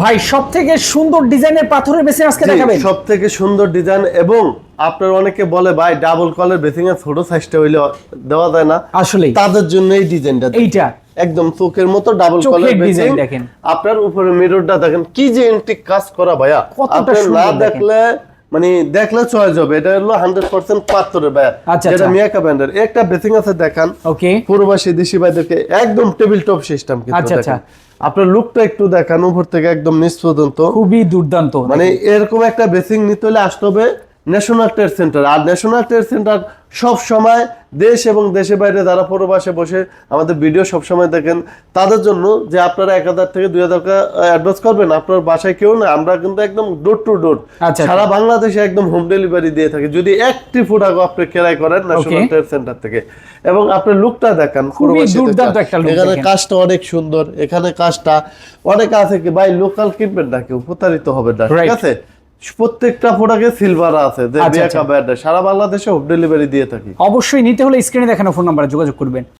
ভাই সব থেকে সুন্দর ডিজাইনের পাথরের বেসিন আজকে দেখাবেন? সব থেকে সুন্দর ডিজাইন এবং আপনার অনেকে বলে ভাই ডাবল কলের বেসিং এর ছোট সাইজটা হইলে দেওয়া যায় না। আসলে। তাদের জন্য এই ডিজাইনটা এইটা। একদম চোখের মতো ডাবল কলের design দেখেন। আপনার উপরে মিররটা দেখেন কি যে এন্টিক কাজ করা ভাইয়া। কতটা আপনি না দেখলে মানে দেখলে চয়েস হবে। এটা হলো হান্ড্রেড পার্সেন্ট পাত্তরের ভাইয়া আচ্ছা, যেটা আচ্ছা। মিয়াকা ব্যান্ডের। একটা বেসিং আছে দেখান। ওকে। পূর্বাসী দেশি ভাইদেরকে একদম টেবিল টপ সিস্টেম কিন্তু আচ্ছা, দেখেন। আচ্ছা। আপনার লুকটা একটু দেখান উপর থেকে একদম নিচ পর্যন্ত। খুবই দুর্দান্ত। মানে এরকম একটা বেসিং নিতে হলে আসতে হবে ন্যাশনাল ট্রেড সেন্টার আর ন্যাশনাল ট্রেড সেন্টার সব সময় দেশ এবং দেশে বাইরে যারা প্রবাসে বসে আমাদের ভিডিও সব সময় দেখেন তাদের জন্য যে আপনারা এক হাজার থেকে দুই হাজার টাকা অ্যাডভান্স করবেন আপনার বাসায় কেউ না আমরা কিন্তু একদম ডোর টু ডোর। সারা বাংলাদেশে একদম হোম ডেলিভারি দিয়ে থাকি। যদি একটি ফুড আপনি কেরাই করেন ন্যাশনাল ট্রেড সেন্টার থেকে। এবং আপনার লুকটা দেখান এখানে কাজটা অনেক সুন্দর। এখানে কাজটা অনেক আছে কি ভাই লোকাল কিনবেন না কেউ প্রতারিত হবে না ঠিক আছে? প্রত্যেকটা প্রোডাক্টে সিলভার আছে যে আচ্ছা, আচ্ছা। সারা বাংলাদেশে হোম ডেলিভারি দিয়ে থাকি অবশ্যই নিতে হলে স্ক্রিনে দেখানো ফোন নাম্বারে যোগাযোগ করবেন